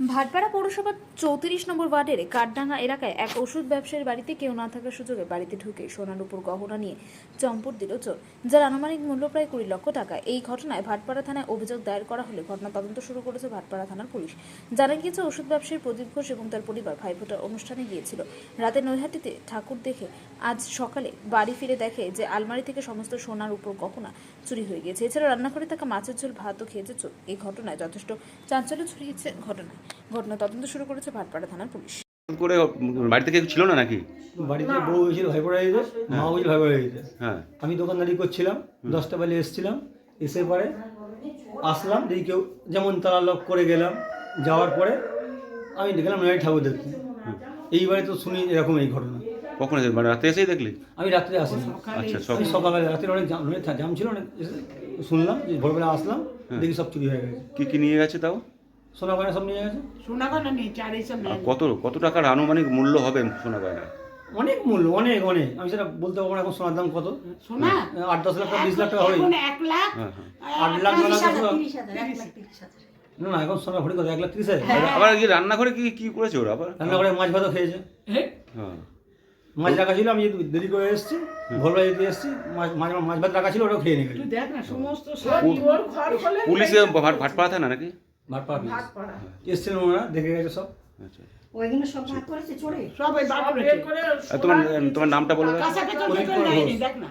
ভাটপাড়া পৌরসভার চৌত্রিশ নম্বর ওয়ার্ডের কাঠডাঙ্গা এলাকায় এক ওষুধ ব্যবসায়ীর বাড়িতে কেউ না থাকার সুযোগে বাড়িতে ঢুকে সোনার উপর গহনা নিয়ে চম্পট দিল চোর, যার আনুমানিক মূল্য প্রায় কুড়ি লক্ষ টাকা। এই ঘটনায় ভাটপাড়া থানায় অভিযোগ দায়ের করা হলে ঘটনা তদন্ত শুরু করেছে ভাটপাড়া থানার পুলিশ। জানা গিয়েছে, ওষুধ ব্যবসায়ী প্রদীপ ঘোষ এবং তার পরিবার ভাইফোঁটার অনুষ্ঠানে গিয়েছিল। রাতে নৈহাটিতে ঠাকুর দেখে আজ সকালে বাড়ি ফিরে দেখে যে আলমারি থেকে সমস্ত সোনার উপর গহনা চুরি হয়ে গিয়েছে এছাড়া রান্নাঘরে থাকা মাছের ঝোল, ভাতও খেয়েছে চোর। এই ঘটনায় যথেষ্ট চাঞ্চল্য ছড়িয়েছে ঘটনায়। ঘটনা তদন্ত শুরু করেছে ভাটপাড়া থানার পুলিশ। করে বাড়িতে কেউ ছিল না নাকি? বাড়িতে বউ হয়েছিল ভাই পড়ে যেতে মা হয়েছিল ভাই পড়ে যেতে হ্যাঁ। আমি দোকানদারি করছিলাম দশটা বেলে এসেছিলাম এসে পরে আসলাম দেখি কেউ যেমন তারা লক করে গেলাম যাওয়ার পরে আমি দেখলাম নয় ঠাকুর দেখতে এইবারে তো শুনি এরকম এই ঘটনা। কখন এসে- মানে রাতে এসেই দেখলি? আমি রাত্রে আসিনি। আচ্ছা সব সকালবেলা রাতের অনেক জাম জাম ছিল অনেক এসে শুনলাম যে ভোরবেলা আসলাম দেখি সব চুরি হয়ে গেছে। কি কি নিয়ে গেছে তাও? সোনা গয়না সব নিয়ে গেছে? সোনা গয়না নিয়েছে আর এইসব নেই। কত কত টাকার আনুমানিক মূল্য হবে সোনা গয়না অনেক মূল্য অনেক অনেক। আমি সেটা বলতে পারব না এখন সোনার দাম কত? সোনা? আট দশ লাখ টাকা বিশ লাখ টাকা হবে এক লাখ হ্যাঁ হ্যাঁ। আট লাখ ন লাখ তিরিশ হাজার। না না এখন সোনা ভরি কত? এক লাখ ত্রিশ হাজার। আবার কি রান্নাঘরে কি কি করেছে ওরা আবার? রান্না করে মাছ ভাতও খেয়েছে। হ্যাঁ। মাছ রাখা ছিল আমি দেরি করে এসেছি ভোরবেলা যেতে এসেছি মাছ মাছ ভাত রাখা ছিল ওটাও খেয়ে নিয়ে গেছে দেখ না সমস্ত পুলিশে ভাট ভাটপাড়া থাকে না নাকি? ওনারা দেখে গেছে সব। আচ্ছা ওইগুলো সব ভাগ করেছে চড়ে সব ওই বার তোমার তোমার নামটা বলে দেখ না।